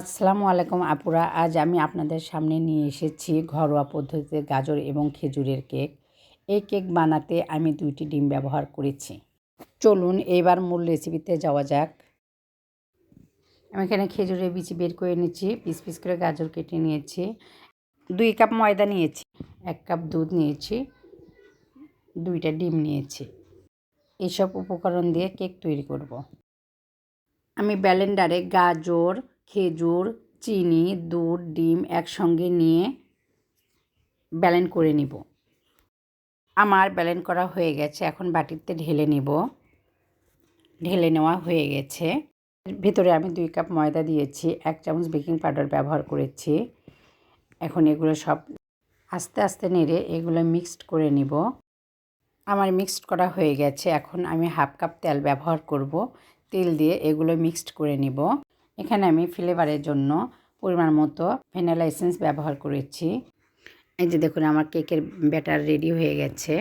আসসালামু আলাইকুম আপুরা, আজ আমি আপনাদের সামনে নিয়ে এসেছি ঘরোয়া পদ্ধতিতে গাজর এবং খেজুরের কেক। এই কেক বানাতে আমি দুইটি ডিম ব্যবহার করেছি। চলুন এবার মূল রেসিপিতে যাওয়া যাক। আমি এখানে খেজুরের বিচি বের করে নিয়েছি, পিস পিস করে গাজর কেটে নিয়েছি। দুই কাপ ময়দা নিয়েছি, এক কাপ দুধ নিয়েছি, দুইটা ডিম নিয়েছি। এসব উপকরণ দিয়ে কেক তৈরি করব। আমি ব্যালেন্ডারে গাজর খেজুর, চিনি, দুধ, ডিম একসঙ্গে নিয়ে ব্যালেন্ড করে নিব। আমার ব্যালেন্ড করা হয়ে গেছে, এখন বাটিতে ঢেলে নিব। ঢেলে নেওয়া হয়ে গেছে। ভিতরে আমি দুই কাপ ময়দা দিয়েছি, এক চামচ বেকিং পাউডার ব্যবহার করেছি। এখন এগুলো সব আস্তে আস্তে নেড়ে এগুলো মিক্সড করে নিব। আমার মিক্সড করা হয়ে গেছে, এখন আমি হাফ কাপ তেল ব্যবহার করব। তেল দিয়ে এগুলো মিক্সড করে নিব। এখানে আমি ফ্লেভারের জন্য পরিমাণ মতো ভ্যানিলা এসেন্স ব্যবহার করেছি। এই যে দেখুন, আমার কেকের ব্যাটার রেডি হয়ে গেছে।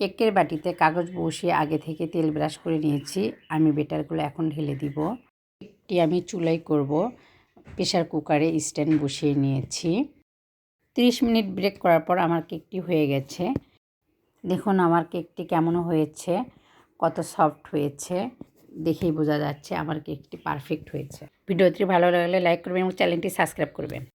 কেকের বাটিতে কাগজ বসিয়ে আগে থেকে তেল ব্রাশ করে নিয়েছি। আমি বেটারগুলো এখন ঢেলে দিব। কেকটি আমি চুলাই করব। প্রেশার কুকারে স্ট্যান্ড বসিয়ে নিয়েছি। 30 মিনিট ব্রেক করার পর আমার কেকটি হয়ে গেছে। দেখুন, আমার কেকটি কেমন হয়েছে, কত সফট হয়েছে। দেখেই বোঝা যাচ্ছে আমার কেকটি পারফেক্ট হয়েছে। ভিডিওটি ভালো লাগলে লাইক করবেন এবং চ্যানেলটি সাবস্ক্রাইব করবেন।